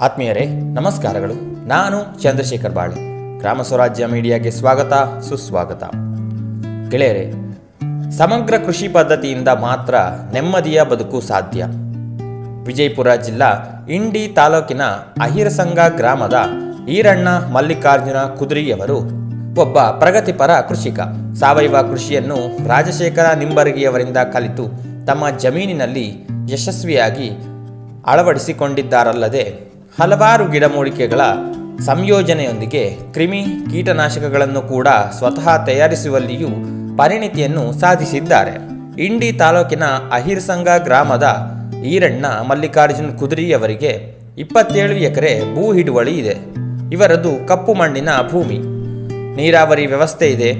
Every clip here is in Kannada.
ಆತ್ಮೀಯರೇ, ನಮಸ್ಕಾರಗಳು. ನಾನು ಚಂದ್ರಶೇಖರ್ ಬಾಳೆ. ಗ್ರಾಮ ಸ್ವರಾಜ್ಯ ಮೀಡಿಯಾಗೆ ಸ್ವಾಗತ, ಸುಸ್ವಾಗತ. ಗೆಳೆಯರೆ, ಸಮಗ್ರ ಕೃಷಿ ಪದ್ಧತಿಯಿಂದ ಮಾತ್ರ ನೆಮ್ಮದಿಯ ಬದುಕು ಸಾಧ್ಯ. ವಿಜಯಪುರ ಜಿಲ್ಲಾ ಇಂಡಿ ತಾಲೂಕಿನ ಅಹಿರಸಂಗ ಗ್ರಾಮದ ಈರಣ್ಣ ಮಲ್ಲಿಕಾರ್ಜುನ ಕುದುರಿಯವರು ಒಬ್ಬ ಪ್ರಗತಿಪರ ಕೃಷಿಕ. ಸಾವಯವ ಕೃಷಿಯನ್ನು ರಾಜಶೇಖರ ನಿಂಬರಗಿಯವರಿಂದ ಕಲಿತು ತಮ್ಮ ಜಮೀನಿನಲ್ಲಿ ಯಶಸ್ವಿಯಾಗಿ ಅಳವಡಿಸಿಕೊಂಡಿದ್ದಾರಲ್ಲದೆ ಹಲವಾರು ಗಿಡಮೂಲಿಕೆಗಳ ಸಂಯೋಜನೆಯೊಂದಿಗೆ ಕ್ರಿಮಿ ಕೀಟನಾಶಕಗಳನ್ನು ಕೂಡ ಸ್ವತಃ ತಯಾರಿಸುವಲ್ಲಿಯೂ ಪರಿಣಿತಿಯನ್ನು ಸಾಧಿಸಿದ್ದಾರೆ. ಇಂಡಿ ತಾಲೂಕಿನ ಅಹಿರ್ಸಂಗ ಗ್ರಾಮದ ಈರಣ್ಣ ಮಲ್ಲಿಕಾರ್ಜುನ್ ಕುದುರಿಯವರಿಗೆ ಇಪ್ಪತ್ತೇಳು ಎಕರೆ ಭೂ ಹಿಡುವಳಿ ಇದೆ. ಇವರದು ಕಪ್ಪು ಮಣ್ಣಿನ ಭೂಮಿ. ನೀರಾವರಿ ವ್ಯವಸ್ಥೆ ಇದೆ.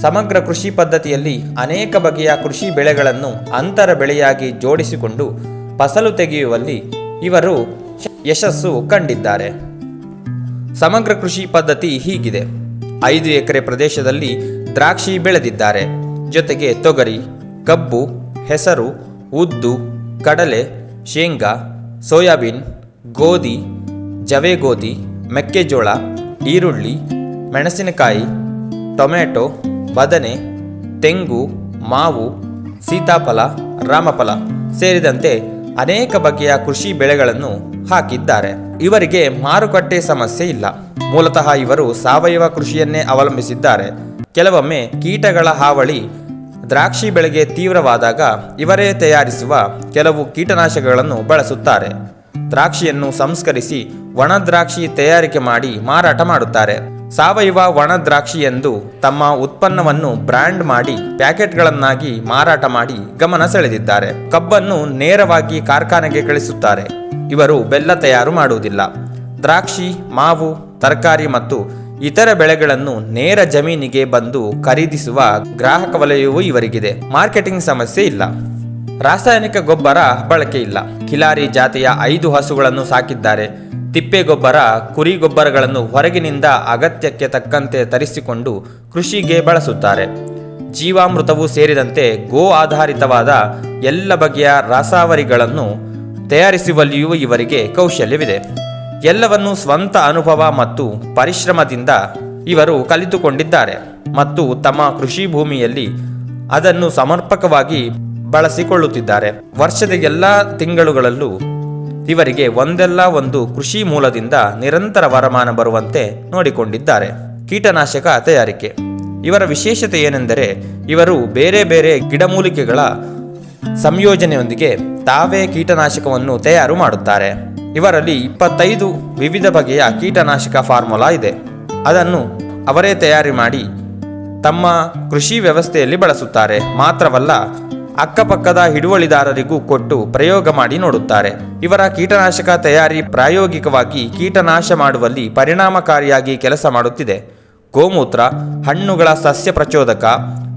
ಸಮಗ್ರ ಕೃಷಿ ಪದ್ಧತಿಯಲ್ಲಿ ಅನೇಕ ಬಗೆಯ ಕೃಷಿ ಬೆಳೆಗಳನ್ನು ಅಂತರ ಬೆಳೆಯಾಗಿ ಜೋಡಿಸಿಕೊಂಡು ಫಸಲು ತೆಗೆಯುವಲ್ಲಿ ಇವರು ಯಶಸ್ಸು ಕಂಡಿದ್ದಾರೆ. ಸಮಗ್ರ ಕೃಷಿ ಪದ್ಧತಿ ಹೀಗಿದೆ. ಐದು ಎಕರೆ ಪ್ರದೇಶದಲ್ಲಿ ದ್ರಾಕ್ಷಿ ಬೆಳೆದಿದ್ದಾರೆ. ಜೊತೆಗೆ ತೊಗರಿ, ಕಬ್ಬು, ಹೆಸರು, ಉದ್ದು, ಕಡಲೆ, ಶೇಂಗಾ, ಸೋಯಾಬೀನ್, ಗೋಧಿ, ಜವೆಗೋಧಿ, ಮೆಕ್ಕೆಜೋಳ, ಈರುಳ್ಳಿ, ಮೆಣಸಿನಕಾಯಿ ಟೊಮೆಟೊ ಬದನೆ, ತೆಂಗು, ಮಾವು, ಸೀತಾಫಲ, ರಾಮಫಲ ಸೇರಿದಂತೆ ಅನೇಕ ಬಗೆಯ ಕೃಷಿ ಬೆಳೆಗಳನ್ನು ಹಾಕಿದ್ದಾರೆ. ಇವರಿಗೆ ಮಾರುಕಟ್ಟೆ ಸಮಸ್ಯೆ ಇಲ್ಲ. ಮೂಲತಃ ಇವರು ಸಾವಯವ ಕೃಷಿಯನ್ನೇ ಅವಲಂಬಿಸಿದ್ದಾರೆ. ಕೆಲವೊಮ್ಮೆ ಕೀಟಗಳ ಹಾವಳಿ ದ್ರಾಕ್ಷಿ ಬೆಳೆಗೆ ತೀವ್ರವಾದಾಗ ಇವರೇ ತಯಾರಿಸುವ ಕೆಲವು ಕೀಟನಾಶಕಗಳನ್ನು ಬಳಸುತ್ತಾರೆ. ದ್ರಾಕ್ಷಿಯನ್ನು ಸಂಸ್ಕರಿಸಿ ಒಣ ದ್ರಾಕ್ಷಿ ತಯಾರಿಕೆ ಮಾಡಿ ಮಾರಾಟ ಮಾಡುತ್ತಾರೆ. ಸಾವಯವ ಒಣ ದ್ರಾಕ್ಷಿ ಎಂದು ತಮ್ಮ ಉತ್ಪನ್ನವನ್ನು ಬ್ರ್ಯಾಂಡ್ ಮಾಡಿ ಪ್ಯಾಕೆಟ್ಗಳನ್ನಾಗಿ ಮಾರಾಟ ಮಾಡಿ ಗಮನ ಸೆಳೆದಿದ್ದಾರೆ. ಕಬ್ಬನ್ನು ನೇರವಾಗಿ ಕಾರ್ಖಾನೆಗೆ ಕಳಿಸುತ್ತಾರೆ. ಇವರು ಬೆಲ್ಲ ತಯಾರು ಮಾಡುವುದಿಲ್ಲ. ದ್ರಾಕ್ಷಿ, ಮಾವು, ತರಕಾರಿ ಮತ್ತು ಇತರ ಬೆಳೆಗಳನ್ನು ನೇರ ಜಮೀನಿಗೆ ಬಂದು ಖರೀದಿಸುವ ಗ್ರಾಹಕ ವಲಯವೂ ಇವರಿಗಿದೆ. ಮಾರ್ಕೆಟಿಂಗ್ ಸಮಸ್ಯೆ ಇಲ್ಲ. ರಾಸಾಯನಿಕ ಗೊಬ್ಬರ ಬಳಕೆ ಇಲ್ಲ. ಕಿಲಾರಿ ಜಾತಿಯ ಐದು ಹಸುಗಳನ್ನು ಸಾಕಿದ್ದಾರೆ. ತಿಪ್ಪೆ ಗೊಬ್ಬರ, ಕುರಿ ಗೊಬ್ಬರಗಳನ್ನು ಹೊರಗಿನಿಂದ ಅಗತ್ಯಕ್ಕೆ ತಕ್ಕಂತೆ ತರಿಸಿಕೊಂಡು ಕೃಷಿಗೆ ಬಳಸುತ್ತಾರೆ. ಜೀವಾಮೃತವೂ ಸೇರಿದಂತೆ ಗೋ ಆಧಾರಿತವಾದ ಎಲ್ಲ ಬಗೆಯ ರಾಸಾವರಿಗಳನ್ನು ತಯಾರಿಸುವಲ್ಲಿಯೂ ಇವರಿಗೆ ಕೌಶಲ್ಯವಿದೆ. ಎಲ್ಲವನ್ನು ಸ್ವಂತ ಅನುಭವ ಮತ್ತು ಪರಿಶ್ರಮದಿಂದ ಇವರು ಕಲಿತುಕೊಂಡಿದ್ದಾರೆ ಮತ್ತು ತಮ್ಮ ಕೃಷಿ ಭೂಮಿಯಲ್ಲಿ ಅದನ್ನು ಸಮರ್ಪಕವಾಗಿ ಬಳಸಿಕೊಳ್ಳುತ್ತಿದ್ದಾರೆ. ವರ್ಷದ ಎಲ್ಲ ತಿಂಗಳುಗಳಲ್ಲೂ ಇವರಿಗೆ ಒಂದೆಲ್ಲ ಒಂದು ಕೃಷಿ ಮೂಲದಿಂದ ನಿರಂತರ ವರಮಾನ ಬರುವಂತೆ ನೋಡಿಕೊಂಡಿದ್ದಾರೆ. ಕೀಟನಾಶಕ ತಯಾರಿಕೆ. ಇವರ ವಿಶೇಷತೆ ಏನೆಂದರೆ ಇವರು ಬೇರೆ ಬೇರೆ ಗಿಡಮೂಲಿಕೆಗಳ ಸಂಯೋಜನೆಯೊಂದಿಗೆ ತಾವೇ ಕೀಟನಾಶಕವನ್ನು ತಯಾರು ಮಾಡುತ್ತಾರೆ. ಇವರಲ್ಲಿ ಇಪ್ಪತ್ತೈದು ವಿವಿಧ ಬಗೆಯ ಕೀಟನಾಶಕ ಫಾರ್ಮುಲಾ ಇದೆ. ಅದನ್ನು ಅವರೇ ತಯಾರಿ ಮಾಡಿ ತಮ್ಮ ಕೃಷಿ ವ್ಯವಸ್ಥೆಯಲ್ಲಿ ಬಳಸುತ್ತಾರೆ. ಮಾತ್ರವಲ್ಲ, ಅಕ್ಕಪಕ್ಕದ ಹಿಡುವಳಿದಾರರಿಗೂ ಕೊಟ್ಟು ಪ್ರಯೋಗ ಮಾಡಿ ನೋಡುತ್ತಾರೆ. ಇವರ ಕೀಟನಾಶಕ ತಯಾರಿ ಪ್ರಾಯೋಗಿಕವಾಗಿ ಕೀಟನಾಶ ಮಾಡುವಲ್ಲಿ ಪರಿಣಾಮಕಾರಿಯಾಗಿ ಕೆಲಸ ಮಾಡುತ್ತಿದೆ. ಗೋಮೂತ್ರ, ಹಣ್ಣುಗಳ ಸಸ್ಯ ಪ್ರಚೋದಕ,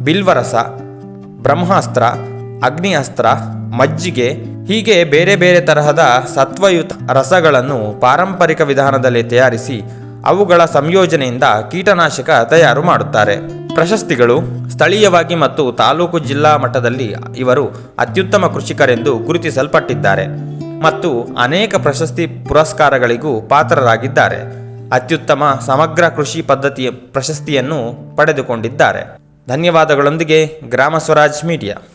ಬಿಲ್ವರಸ, ಬ್ರಹ್ಮಾಸ್ತ್ರ ಅಗ್ನಿಅಸ್ತ್ರ ಮಜ್ಜಿಗೆ, ಹೀಗೆ ಬೇರೆ ಬೇರೆ ತರಹದ ಸತ್ವಯುತ ರಸಗಳನ್ನು ಪಾರಂಪರಿಕ ವಿಧಾನದಲ್ಲಿ ತಯಾರಿಸಿ ಅವುಗಳ ಸಂಯೋಜನೆಯಿಂದ ಕೀಟನಾಶಕ ತಯಾರು ಮಾಡುತ್ತಾರೆ. ಪ್ರಶಸ್ತಿಗಳು, ಸ್ಥಳೀಯವಾಗಿ ಮತ್ತು ತಾಲೂಕು ಜಿಲ್ಲಾ ಮಟ್ಟದಲ್ಲಿ ಇವರು ಅತ್ಯುತ್ತಮ ಕೃಷಿಕರೆಂದು ಗುರುತಿಸಲ್ಪಟ್ಟಿದ್ದಾರೆ ಮತ್ತು ಅನೇಕ ಪ್ರಶಸ್ತಿ ಪುರಸ್ಕಾರಗಳಿಗೂ ಪಾತ್ರರಾಗಿದ್ದಾರೆ. ಅತ್ಯುತ್ತಮ ಸಮಗ್ರ ಕೃಷಿ ಪದ್ಧತಿಯ ಪ್ರಶಸ್ತಿಯನ್ನು ಪಡೆದುಕೊಂಡಿದ್ದಾರೆ. ಧನ್ಯವಾದಗಳೊಂದಿಗೆ ಗ್ರಾಮ ಸ್ವರಾಜ್ ಮೀಡಿಯಾ.